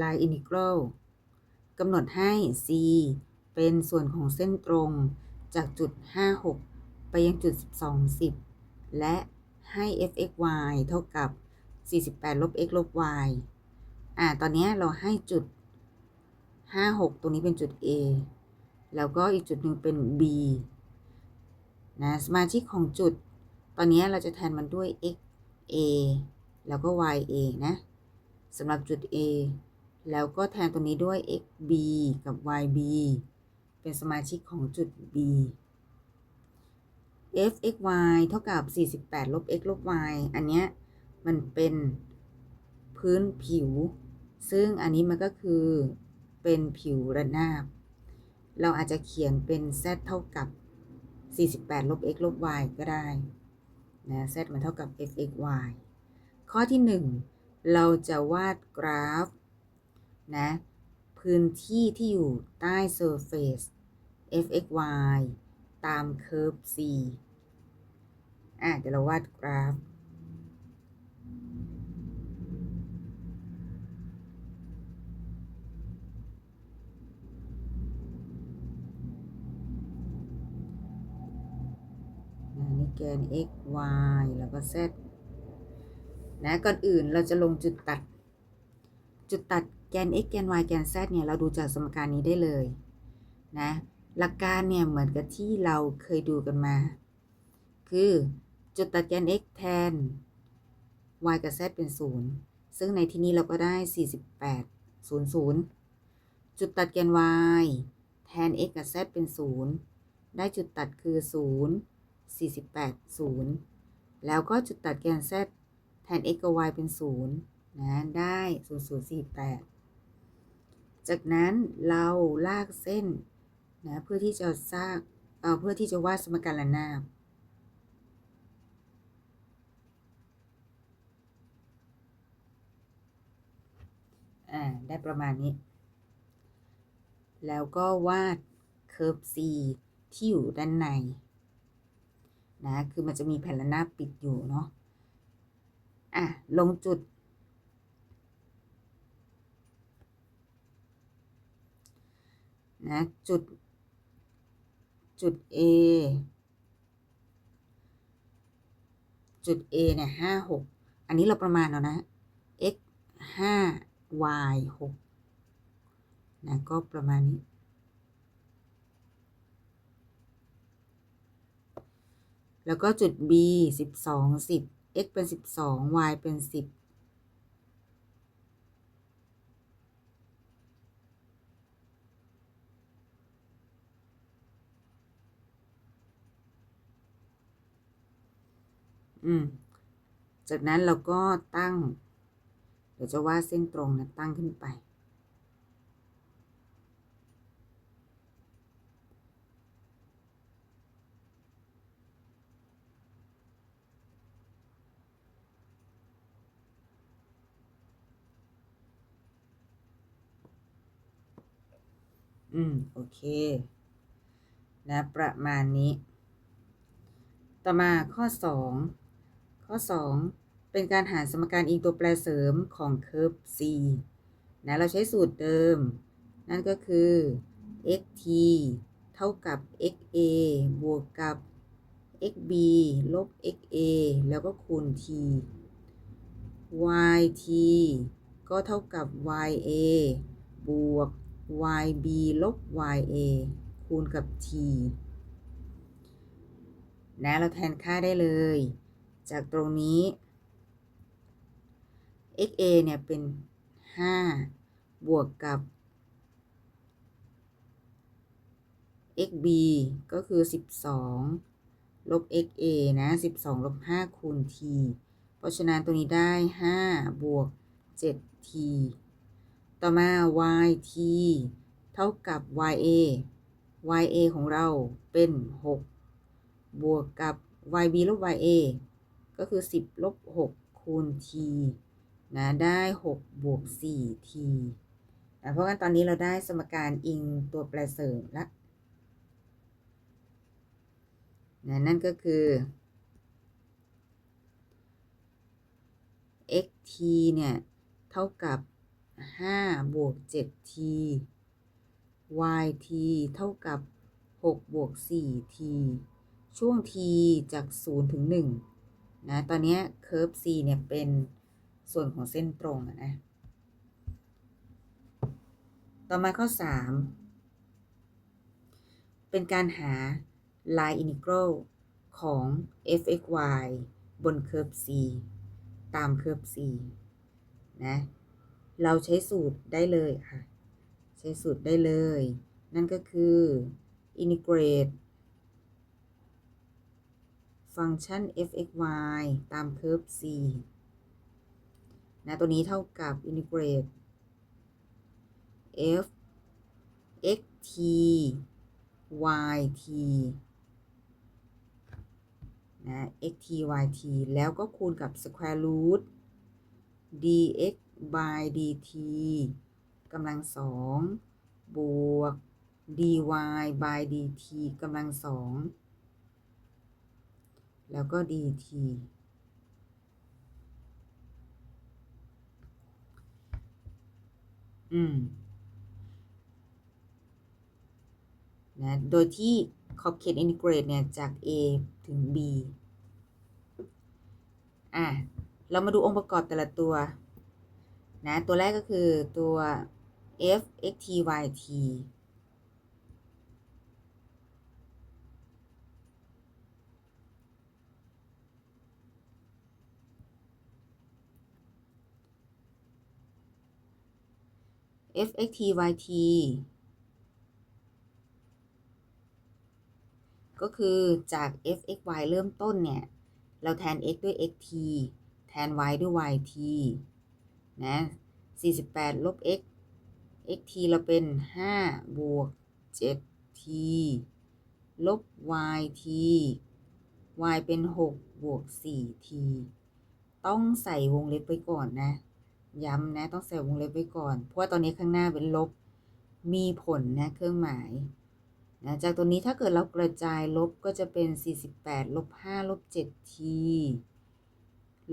line integral กำหนดให้ c เป็นส่วนของเส้นตรงจากจุด 56 ไปยังจุด 1210 และให้ f(x,y) เท่ากับ 48 ลบ x ลบ y อ่า ตอนนี้เราให้จุด 56 ตรงนี้เป็นจุด a แล้วก็อีกจุดหนึ่งเป็น b นะสมาชิกของจุด ตอนนี้เราจะแทนมันด้วย x a แล้วก็ y a นะสำหรับจุด a แล้วก็แทนตรงนี้ด้วย x b กับ y b เป็นสมาชิกของจุด b f x y เท่ากับ 48 ลบ x ลบ y อันเนี้ยมันเป็นพื้นผิว ซึ่งอันนี้มันก็คือเป็นผิวระนาบ เราอาจจะเขียนเป็น z เท่ากับ 48 ลบ x ลบ y ก็ได้นะ z มันเท่ากับ f x y ข้อที่ 1 เราจะวาดกราฟ นะพื้นที่ที่อยู่ใต้ surface f x y ตามเคอร์ฟ c อะเดี๋ยวเราวาดกราฟ นี่แกน x y แล้วก็ z นะก่อนอื่นเราจะลงจุดตัด จุดตัด แกน x แกน y แกน z เนี่ยเราดูจากสมการนี้ได้เลยนะหลักการเนี่ยเหมือนกับที่เราเคยดูกันมา คือจุดตัดแกน x แทน y กับ z เป็น 0 ซึ่งในที่นี้เราก็ได้ 48 00 จุดตัดแกน y แทน x กับ z เป็น 0 ได้จุดตัดคือ 0 48 0 แล้วก็จุดตัดแกน z แทน x กับ y เป็น 0นะได้ 0048 จากนั้นเราลากเส้นนะเพื่อที่จะสร้างเเพื่อที่จะวาดสมการระนาบอ่าได้ประมาณนี้ แล้วก็วาดเคอร์ฟ C ที่อยู่ด้านในนะคือมันจะมีแผ่นระนาบปิดอยู่เนาะอะลงจุด นะจุด จุด A จุด A เนี่ยห้าหกอันนี้เราประมาณเอานะ x ห้า y หกนะก็ประมาณนี้ แล้วก็จุด B สิบสองสิบ x เป็นสิบสอง y เป็นสิบ อืม จากนั้นเราก็ตั้ง เดี๋ยวจะวาดเส้นตรงนะตั้งขึ้นไป อืม โอเค นะ ประมาณนี้ ต่อมาข้อ2 ข้อ 2 เป็นการหาสมการอิงตัวแปรเสริมของเคอร์ฟ C นะเราใช้สูตรเดิม นั่นก็คือ xt เท่ากับ xa บวกกับ xb ลบ xa แล้วก็คูณ t yt ก็เท่ากับ ya บวก yb ลบ ya คูณกับ t นะเราแทนค่าได้เลย จากตรงนี้ xa เนี่ยเป็น 5 บวกกับ xb ก็คือ 12 ลบ xa นะ 12 ลบ 5 คูณ t เพราะฉะนั้นตัวนี้ได้ 5 บวก 7t ต่อมา yt เท่ากับ ya ya ของเราเป็น 6 บวกกับ yb ลบ ya ก็คือ 10 ลบ 6 คูณ t นะ ได้ 6 บวก 4t นะเพราะงั้นตอนนี้เราได้สมการอิงตัวแปรเสริมละนะนั่นก็คือ xt เนี่ย เท่ากับ 5 บวก 7t yt เท่ากับ 6 บวก 4t ช่วง t จาก 0 ถึง 1 นะตอนนี้เคอร์ฟ c เนี่ยเป็นส่วนของเส้นตรงนะ ต่อมาข้อ 3 เป็นการหา line integral ของ f(x,y) บนเคอร์ฟ c ตามเคอร์ฟ c นะ เราใช้สูตรได้เลยค่ะ ใช้สูตรได้เลย นั่นก็คือ integrate ฟังก์ชัน f(x,y) ตามเคอร์ฟ c นะ ตัวนี้เท่ากับ integrate f x t y t นะ x t y t แล้วก็คูณกับ square root dx by dt กำลังสองบวก dy by dt กำลังสอง แล้วก็ dt อืมนะโดยที่ขอบเขตอินทิเกรตเนี่ย จาก a ถึง b อะ เรามาดูองค์ประกอบแต่ละตัว นะ ตัวแรกก็คือตัว f x t y t f x t y t ก็คือจาก f x y เริ่มต้นเนี่ย เราแทน x ด้วย x t แทน y ด้วย y t นะ 48 ลบ x x t เราเป็น 5 บวก 7 t ลบ y t y เป็น 6 บวก 4 t ต้องใส่วงเล็บไว้ก่อนนะ ย้ำนะต้องใส่วงเล็บไว้ก่อน เพราะว่าตอนนี้ข้างหน้าเป็นลบมีผลนะเครื่องหมายนะจากตัวนี้ถ้าเกิดเรากระจายลบก็จะเป็น 48ลบ5ลบ7 t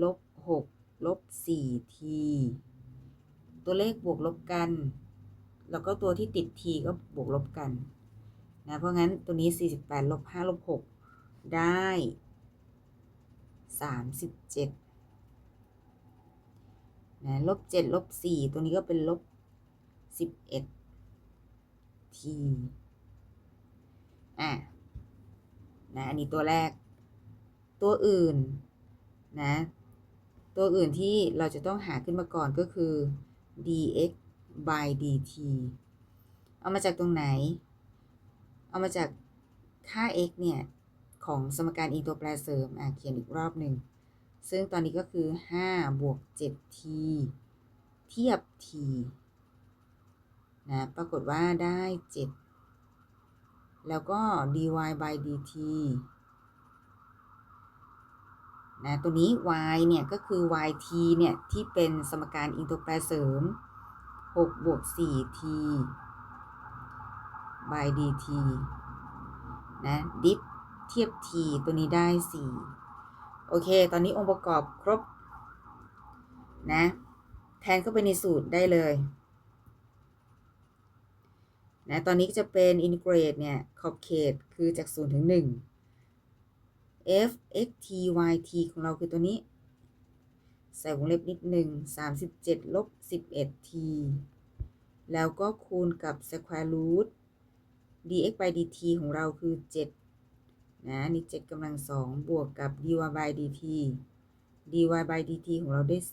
ลบ6ลบ4 t ตัวเลขบวกลบกัน แล้วก็ตัวที่ติด t ก็บวกลบกันนะเพราะงั้นตัวนี้ 48ลบ5ลบ6ได้ 37 นะลบ7ลบ4ตัวนี้ก็เป็นลบ11 t อะนะอันนี้ตัวแรก ตัวอื่นนะ ตัวอื่นที่เราจะต้องหาขึ้นมาก่อนก็คือ dx by dt เอามาจากตรงไหน เอามาจากค่า x เนี่ย ของสมการอีตัวแปรเสริม อะเขียนอีกรอบหนึ่ง ซึ่งตอนนี้ก็คือ 5 บวก 7t เทียบ t นะ ปรากฏว่าได้ 7 แล้วก็ dy by dt นะ ตัวนี้ y เนี่ย ก็คือ yt เนี่ย ที่เป็นสมการอินตัวแปรเสริม 6 บวก 4t by dt นะ ดิฟเทียบ t ตัวนี้ได้ 4 โอเค ตอนนี้องค์ประกอบครบ นะ แทนเข้าไปในสูตรได้เลย นะ ตอนนี้จะเป็นอินทิเกรตเนี่ย ขอบเขตคือจาก0ถึง 1 f x t y t ของเราคือตัวนี้ ใส่วงเล็บนิดหนึ่ง37 ลบ 11 t แล้วก็คูณกับ square root dx by dt ของเราคือ 7 นะนี่7กำลังสองบวกกับ dy by dt dy by dt ของเราได้4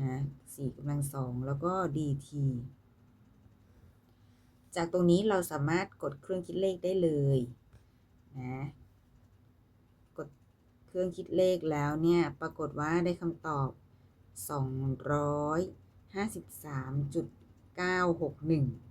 นะ4กำลังสองแล้วก็ dt จากตรงนี้เราสามารถกดเครื่องคิดเลขได้เลยนะกดเครื่องคิดเลขแล้วเนี่ยปรากฏว่าได้คำตอบ 253.961